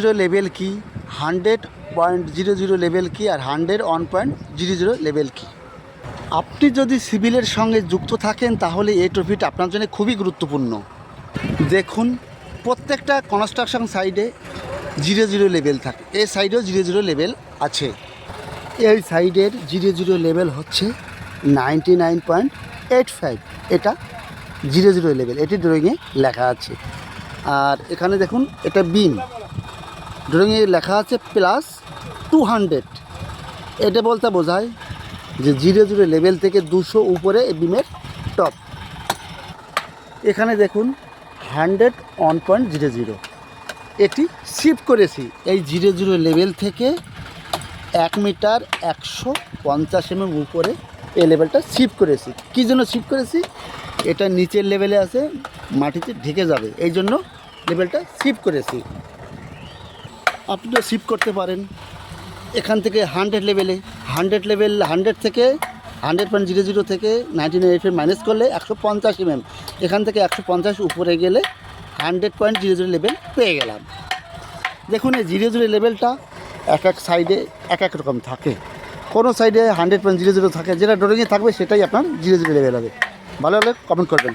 Zero level কি? Hundred point zero zero level কি আর hundred one point zero zero level কি? আপনি যদি সিভিলের সঙ্গে যুক্ত থাকেন তাহলে এই ট্রফিটা আপনার জন্য খুবই গুরুত্বপূর্ণ। দেখুন, প্রত্যেকটা কনস্ট্রাকশন সাইডে জিরো জিরো লেভেল থাকে। এই সাইডেও জিরো জিরো লেভেল আছে। এই সাইডের জিরো জিরো লেভেল হচ্ছে ninety nine point eight five এটা জিরো জিরো লেভেল, এটি ড্রয়িংয়ে লেখা আছে। আর এখানে দেখুন, এটা বিম ড্রয়িংয়ে লেখা আছে প্লাস টু হান্ড্রেড এটা বলতে বোঝায় যে জিরো জিরো লেভেল থেকে দুশো উপরে এই বিমের টপ এখানে দেখুন hundred one point zero zero এটি শিফট করেছি। এই জিরো জিরো লেভেল থেকে এক মিটার একশো পঞ্চাশ এম উপরে এই লেভেলটা শিফট করেছি। কী জন্য শিফট করেছি? এটা নিচের লেভেলে আছে, মাটিতে ঢেকে যাবে। এই জন্য লেভেলটা শিফট করেছি। আপনিও শিফট করতে পারেন। এখান থেকে হান্ড্রেড লেভেলে হান্ড্রেড লেভেল হান্ড্রেড থেকে হান্ড্রেড পয়েন্ট জিরো জিরো থেকে নাইনটি নাইন এফ মাইনাস করলে একশো পঞ্চাশ এমএম এখান থেকে একশো পঞ্চাশ উপরে গেলে hundred point zero zero level পেয়ে গেলাম। দেখুন এই জিরো জিরো লেভেলটা এক এক সাইডে এক এক রকম থাকে। কোনো সাইডে হান্ড্রেড পয়েন্ট জিরো জিরো থাকে, যেটা ড্রয়িংয়ে থাকবে সেটাই আপনার জিরো জিরো লেভেল হবে। ভালো হলে কমেন্ট করবেন।